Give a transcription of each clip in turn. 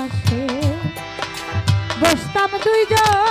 ঘাসে বসতাম দুইজন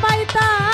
拜拜。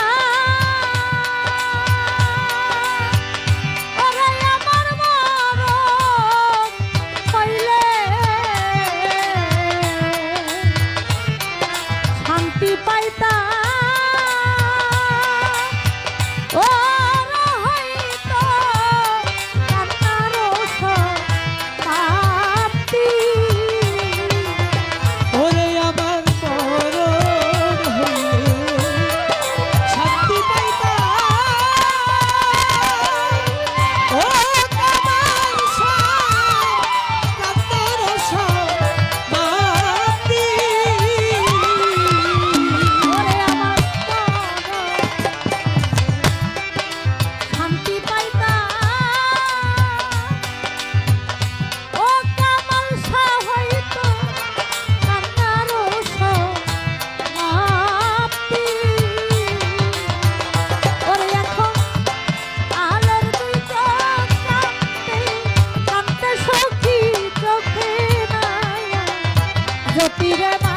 জ্যোতিরে